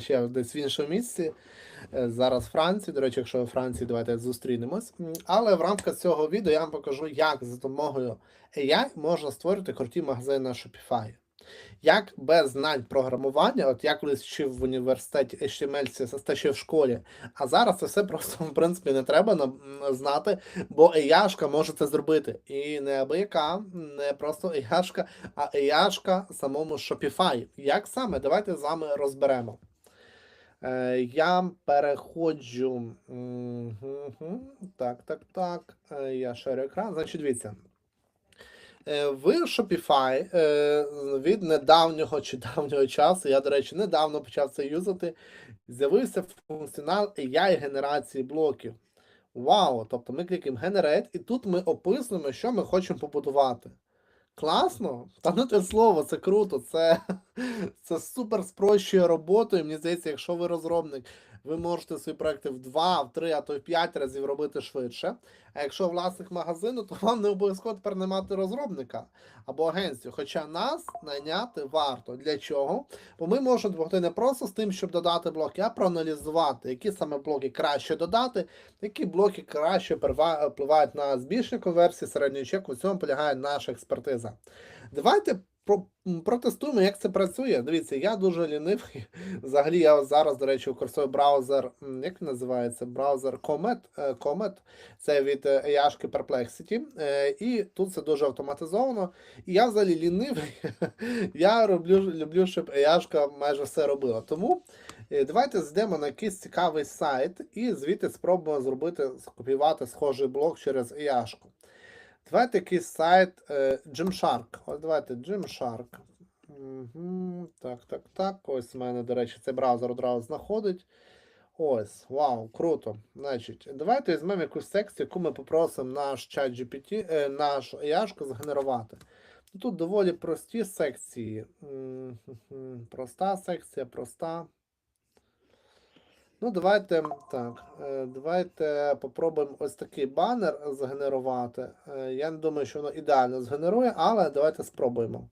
ще десь в іншому місці. Е, Зараз Франції. До речі, якщо ви Франції, давайте зустрінемось. Але в рамках цього відео я вам покажу, як за допомогою AI можна створити круті магазини на Shopify. Як без знань програмування, от я колись вчив в університеті HTML, CSS ще в школі, а зараз це все просто в принципі не треба знати, бо AI може це зробити. І не абияка, не просто AI, а AI самому Shopify. Як саме? Давайте з вами розберемо. Е, Я переходжу. Так, так, так. Е, Я шерю екран. Значить, дивіться. Е, В Shopify від недавнього чи давнього часу, я, до речі, недавно почав це юзати, з'явився функціонал AI генерації блоків. Вау! Тобто ми клікаємо Generate, і тут ми описуємо, що ми хочемо побудувати. Класно? Та ну те слово, це круто, це, це супер спрощує роботу. І мені здається, якщо ви розробник, ви можете свої проекти в 2, в 3, а то й в 5 разів робити швидше. А якщо власник магазину, то вам не обов'язково тепер не мати розробника або агенцію. Хоча нас найняти варто. Для чого? Бо ми можемо допомогти не просто з тим, щоб додати блоки, а проаналізувати, які саме блоки краще додати, які блоки краще впливають на збільшення конверсії середньої чеку. В цьому полягає наша експертиза. Давайте протестуємо, як це працює. Дивіться, я дуже лінивий. Взагалі, я зараз, до речі, використовую браузер, як він називається? Браузер Comet. Е, Comet. Це від е, AI Perplexity. Е, І тут це дуже автоматизовано. І я взагалі лінивий. Я роблю, люблю, щоб AI майже все робила. Тому давайте зайдемо на якийсь цікавий сайт і звідти спробуємо зробити, скопіювати схожий блок через AI. Давайте якийсь сайт е, Gymshark. Ось давайте Gymshark. Угу, так, так, так. Ось в мене, до речі, цей браузер одразу знаходить. Ось, вау, круто. Значить, давайте візьмемо якусь секцію, яку ми попросимо наш чат GPT, е, наш AI згенерувати. Тут доволі прості секції. Проста секція, проста. Ну, давайте так. е, Давайте попробуємо ось такий банер згенерувати. Е, Я не думаю, що воно ідеально згенерує, але давайте спробуємо.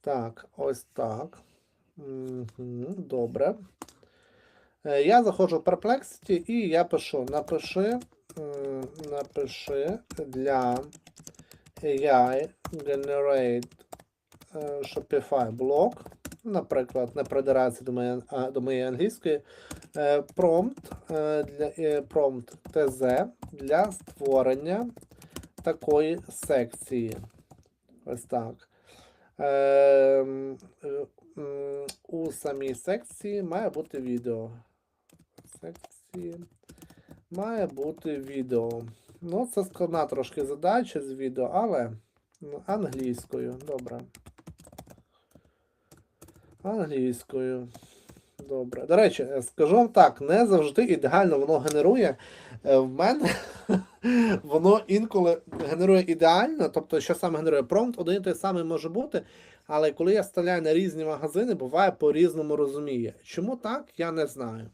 Так, ось так. Добре. Е, Я заходжу в Perplexity і я пишу: напиши, напиши для AI Generate Shopify блок. Наприклад, не придирається до моєї, до моєї англійської. Е, Prompt е, для е, prompt TZ для створення такої секції. Ось так. Е, У самій секції має бути відео. Секції має бути відео. Ну, це складна трошки задача з відео, але англійською. Добре. Англійською. Добре. До речі, е, скажу вам так, не завжди ідеально воно генерує. Е, В мене воно інколи генерує ідеально, тобто, що саме генерує промпт, один і той самий може бути, але коли я вставляю на різні магазини, буває по-різному розуміє. Чому так, я не знаю.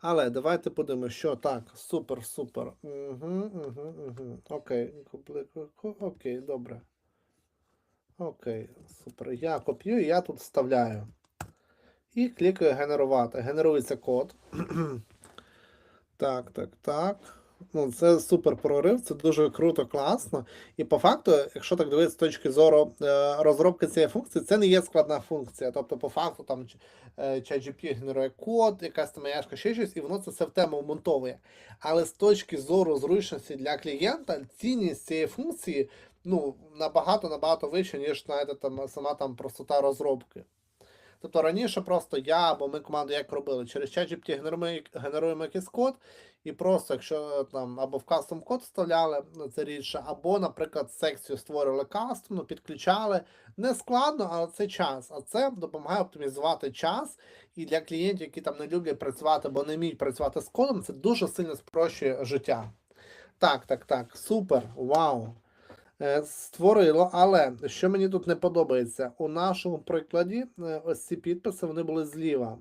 Але давайте подивимося, що так, супер, супер. Угу, угу, угу. Окей, окей, добре. Окей, супер. Я копіюю, я тут вставляю. І клікаю генерувати. Генерується код. так, так, так. Ну, це супер прорив, це дуже круто, класно. І по факту, якщо так дивитися з точки зору е, розробки цієї функції, це не є складна функція. Тобто, по факту, там е, ChatGPT генерує код, якась там яшка, ще щось, і воно це все в тему вмонтовує. Але з точки зору зручності для клієнта, цінність цієї функції ну, набагато набагато вища, ніж знаєте, там, сама там простота розробки. Тобто раніше просто я або ми команду як робили, через ChatGPT генеруємо, генеруємо якийсь код, і просто, якщо там або в кастом код вставляли, ну це рідше, або, наприклад, секцію створили кастомну, підключали. Не складно, але це час. А це допомагає оптимізувати час. І для клієнтів, які там не люблять працювати або не вміють працювати з кодом, це дуже сильно спрощує життя. Так, так, так, супер, вау. Е, Створило, але що мені тут не подобається, у нашому прикладі е, ось ці підписи вони були зліва.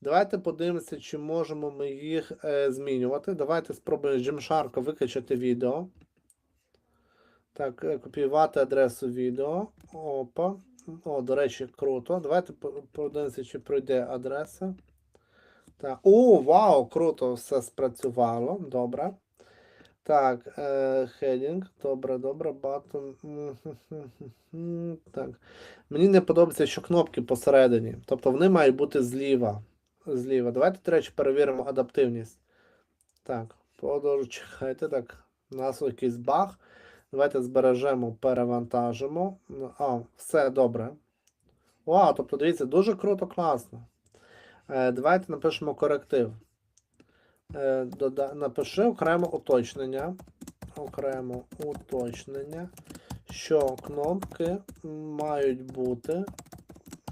Давайте подивимося, чи можемо ми їх е, змінювати. Давайте спробуємо з Gymshark викачати відео. Так, копіювати адресу відео. Опа. О, до речі, круто. Давайте по- подивимося, чи пройде адреса. Так. О, вау, круто, все спрацювало. Добре. Так, е, heading, добре, добре, button. Мгм. Так. Мені не подобається, що кнопки посередині. Тобто вони мають бути зліва. Зліва. Давайте, до речі, перевіримо адаптивність. Так, подорож, чекайте, так. У нас якийсь баг. Давайте збережемо, перевантажимо. А, все добре. Вау, тобто дивіться, дуже круто, класно. Е, давайте напишемо коректив. Е. Напиши окремо уточнення. Окремо уточнення, що кнопки мають бути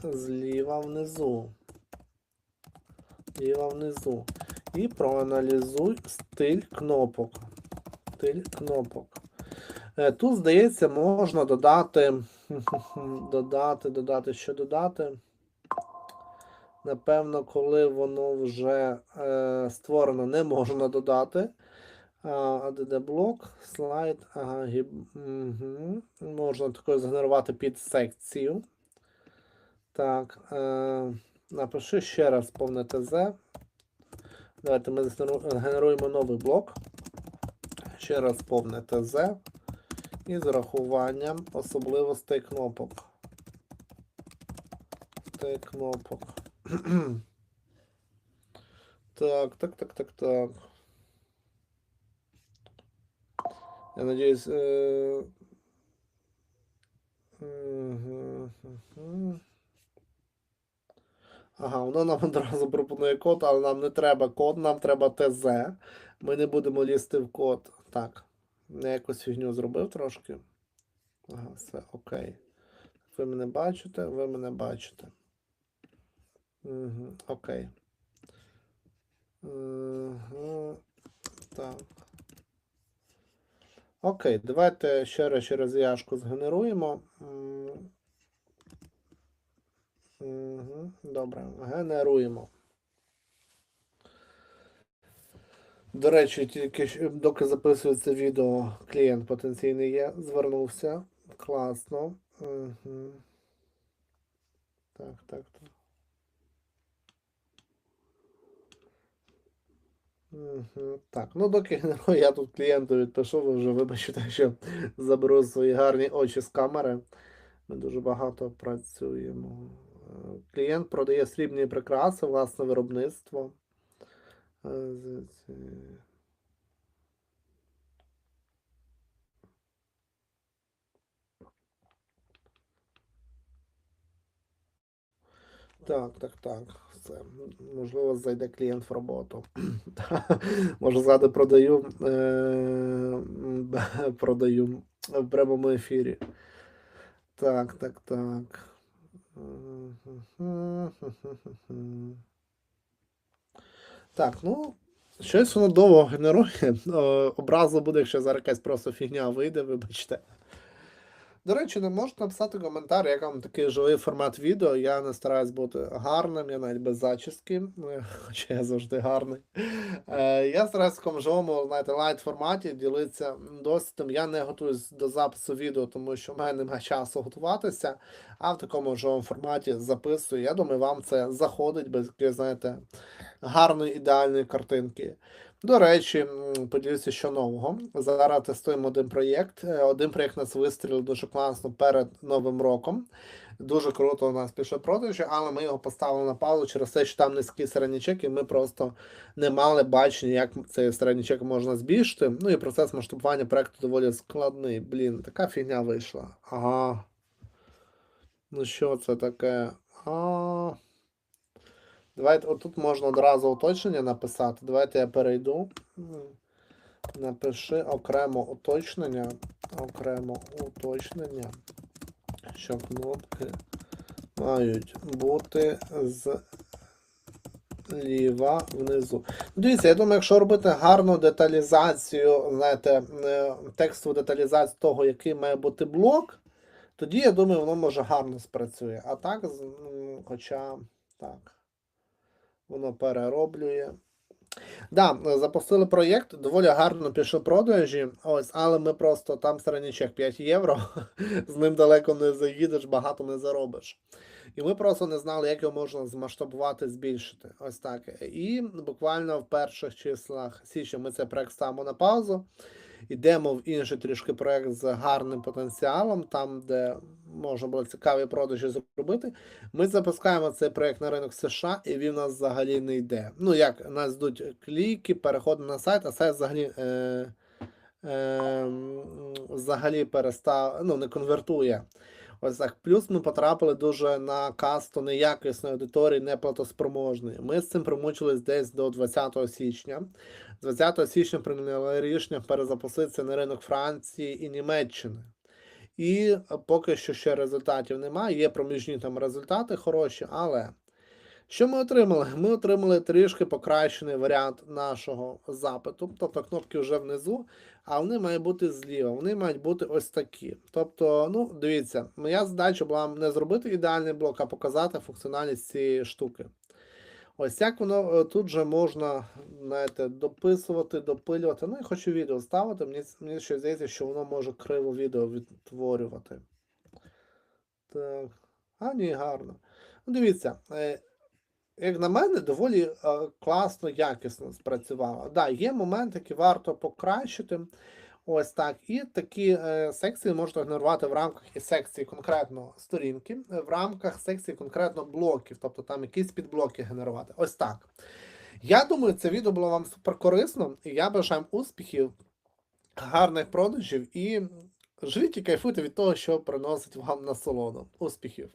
зліва внизу. Зліва внизу. І проаналізуй стиль кнопок. Стиль кнопок. Е, Тут, здається, можна додати. Додати, додати, що додати. Напевно, коли воно вже е, створено, не можна додати. ADD блок, слайд, ага, гіб, угу. можна також згенерувати під секцію. Так, е, напиши ще раз повне ТЗ. Давайте ми генеруємо новий блок. Ще раз повне ТЗ. І з урахуванням особливостей кнопок. Кнопок. Так, так, так, так, так. Я надеюсь... Э... Ага, воно нам одразу пропонує код, але нам не треба код, нам треба ТЗ. Ми не будемо лізти в код. Так. Я якусь фігню зробив трошки. Ага, все, окей. Ви мене бачите, ви мене бачите. Угу, окей. Угу, так. Окей, давайте ще раз через яшку згенеруємо. Угу, добре, генеруємо. До речі, тільки доки записується відео, клієнт потенційний є, звернувся. Класно. Угу. Так, так, так. Так, ну доки генерую, я тут клієнту відпишу, ви вже вибачте, що заберу свої гарні очі з камери. Ми дуже багато працюємо. Е, Клієнт продає срібні прикраси, власне виробництво. Е, ці- Так, так, так. Все. Можливо, зайде клієнт в роботу. Можу сказати, продаю, е, продаю в прямому ефірі. Так, так, так. Так, ну, щось воно довго генерує. Е, Образу буде, якщо зараз якась просто фігня вийде, вибачте. До речі, не можете написати коментар, як вам такий живий формат відео. Я не стараюсь бути гарним, я навіть без зачіски, е, хоча я завжди гарний. Е, Я стараюсь в такому живому, знаєте, лайт форматі ділитися досвідом. Я не готуюсь до запису відео, тому що в мене немає часу готуватися, а в такому живому форматі записую. Я думаю, вам це заходить без знаєте, гарної ідеальної картинки. До речі, поділюся, що нового. Зараз тестуємо один проєкт. Е, Один проєкт нас вистрілив дуже класно перед Новим роком. Дуже круто у нас пішли продажі, але ми його поставили на паузу через те, що там низький середній чек, і ми просто не мали бачення, як цей середній чек можна збільшити. Ну і процес масштабування проєкту доволі складний. Блін, така фігня вийшла. Ага. Ну що це таке? Давайте отут можна одразу уточнення написати. Давайте я перейду. Напиши окремо уточнення. Окремо уточнення, що кнопки мають бути зліва внизу. Ну, Дивіться, я думаю, якщо робити гарну деталізацію, знаєте, е, текстову деталізацію того, який має бути блок, тоді я думаю, воно може гарно спрацює. А так, хоча так. Воно перероблює. Да, запустили проєкт, доволі гарно пішли продажі. Ось, але ми просто там середній 5 євро. З ним далеко не заїдеш, багато не заробиш. І ми просто не знали, як його можна змасштабувати, збільшити. Ось так. І буквально в перших числах січня ми цей проект ставимо на паузу. Йдемо в інший трішки проект з гарним потенціалом, там, де можна було цікаві продажі зробити. Ми запускаємо цей проект на ринок США, і він у нас взагалі не йде. Ну, як нас йдуть кліки, переходи на сайт, а сайт взагалі. Е, е, взагалі перестав, ну, не конвертує. Ось так. Плюс ми потрапили дуже на касту неякісної аудиторії, неплатоспроможної. Ми з цим примучились десь до 20 січня. З 20 січня прийняли рішення перезапуститися на ринок Франції і Німеччини. І е, поки що ще результатів немає. Є проміжні там результати хороші, але що ми отримали? Ми отримали трішки покращений варіант нашого запиту. Тобто кнопки вже внизу, а вони мають бути зліва. Вони мають бути ось такі. Тобто, ну, дивіться, моя задача була не зробити ідеальний блок, а показати функціональність цієї штуки. Ось як воно е, тут же можна знаєте, дописувати, допилювати. Ну, я хочу відео ставити. Мені, мені ще здається, що воно може криво відео відтворювати. Так. А, ні, гарно. Ну, дивіться, е, як на мене, доволі е, класно, якісно спрацювало. Да, є моменти, які варто покращити. Ось так. І такі е, секції можна генерувати в рамках і секції конкретно сторінки, е, в рамках секції конкретно блоків, тобто там якісь підблоки генерувати. Ось так. Я думаю, це відео було вам супер корисно, і я бажаю вам успіхів, гарних продажів і живіть і кайфуйте від того, що приносить вам насолоду. Успіхів!